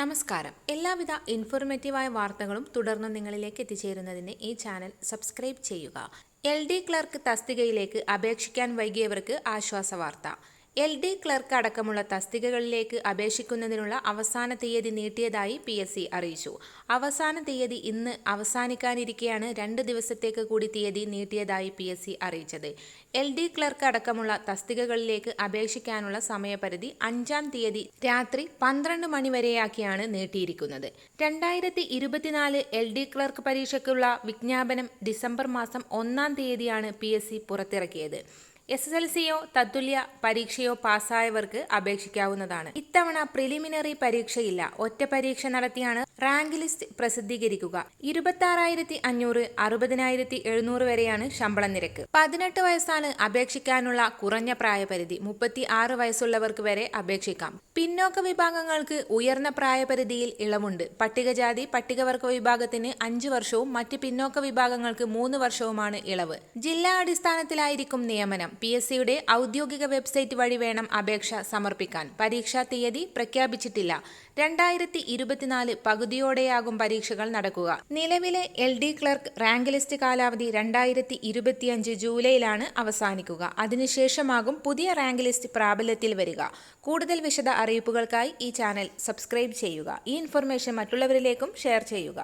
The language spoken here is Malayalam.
നമസ്കാരം. എല്ലാവിധ ഇൻഫോർമേറ്റീവായ വാർത്തകളും തുടർന്ന് നിങ്ങളിലേക്ക് എത്തിച്ചേരുന്നതിന് ഈ ചാനൽ സബ്സ്ക്രൈബ് ചെയ്യുക. എൽ ഡി ക്ലർക്ക് തസ്തികയിലേക്ക് അപേക്ഷിക്കാൻ വൈകിയവർക്ക് ആശ്വാസ വാർത്ത എൽ ഡി ക്ലർക്ക് അടക്കമുള്ള തസ്തികകളിലേക്ക് അപേക്ഷിക്കുന്നതിനുള്ള അവസാന തീയതി നീട്ടിയതായി പി എസ് സി അറിയിച്ചു. അവസാന തീയതി ഇന്ന് അവസാനിക്കാനിരിക്കെയാണ് രണ്ട് ദിവസത്തേക്ക് കൂടി തീയതി നീട്ടിയതായി പി എസ് സി അറിയിച്ചത്. എൽ ഡി ക്ലർക്ക് അടക്കമുള്ള തസ്തികകളിലേക്ക് അപേക്ഷിക്കാനുള്ള സമയപരിധി അഞ്ചാം തീയതി രാത്രി പന്ത്രണ്ട് മണിവരെയാക്കിയാണ് നീട്ടിയിരിക്കുന്നത്. രണ്ടായിരത്തി ഇരുപത്തിനാല് എൽ ഡി ക്ലർക്ക് പരീക്ഷയ്ക്കുള്ള വിജ്ഞാപനം ഡിസംബർ മാസം ഒന്നാം തീയതിയാണ് പി എസ് സി പുറത്തിറക്കിയത്. എസ് എസ് എൽ സിയോ തത്തുല്യ പരീക്ഷയോ പാസ്സായവർക്ക് അപേക്ഷിക്കാവുന്നതാണ്. ഇത്തവണ പ്രിലിമിനറി പരീക്ഷയില്ല. ഒറ്റ പരീക്ഷ നടത്തിയാണ് റാങ്ക് ലിസ്റ്റ് പ്രസിദ്ധീകരിക്കുക. ഇരുപത്തി അഞ്ഞൂറ് അറുപതിനായിരത്തി എഴുന്നൂറ് വരെയാണ് ശമ്പള നിരക്ക്. പതിനെട്ട് വയസ്സാണ് അപേക്ഷിക്കാനുള്ള കുറഞ്ഞ പ്രായപരിധി. മുപ്പത്തി ആറ് വയസ്സുള്ളവർക്ക് വരെ അപേക്ഷിക്കാം. പിന്നോക്ക വിഭാഗങ്ങൾക്ക് ഉയർന്ന പ്രായപരിധിയിൽ ഇളവുണ്ട്. പട്ടികജാതി പട്ടികവർഗ വിഭാഗത്തിന് അഞ്ച് വർഷവും മറ്റ് പിന്നോക്ക വിഭാഗങ്ങൾക്ക് മൂന്ന് വർഷവുമാണ് ഇളവ്. ജില്ലാ അടിസ്ഥാനത്തിലായിരിക്കും നിയമനം. പി ഔദ്യോഗിക വെബ്സൈറ്റ് വഴി വേണം അപേക്ഷ സമർപ്പിക്കാൻ. പരീക്ഷാ തീയതി പ്രഖ്യാപിച്ചിട്ടില്ല. രണ്ടായിരത്തി ഇരുപത്തിനാല് പകുതിയോടെയാകും പരീക്ഷകൾ നടക്കുക. നിലവിലെ L D clerk rank list കാലാവധി രണ്ടായിരത്തി ഇരുപത്തിയഞ്ച് ജൂലൈയിലാണ് അവസാനിക്കുക. അതിനുശേഷമാകും പുതിയ റാങ്ക് ലിസ്റ്റ് പ്രാബല്യത്തിൽ വരിക. കൂടുതൽ വിശദ അറിയിപ്പുകൾക്കായി ഈ ചാനൽ സബ്സ്ക്രൈബ് ചെയ്യുക. ഈ ഇൻഫർമേഷൻ മറ്റുള്ളവരിലേക്കും ഷെയർ ചെയ്യുക.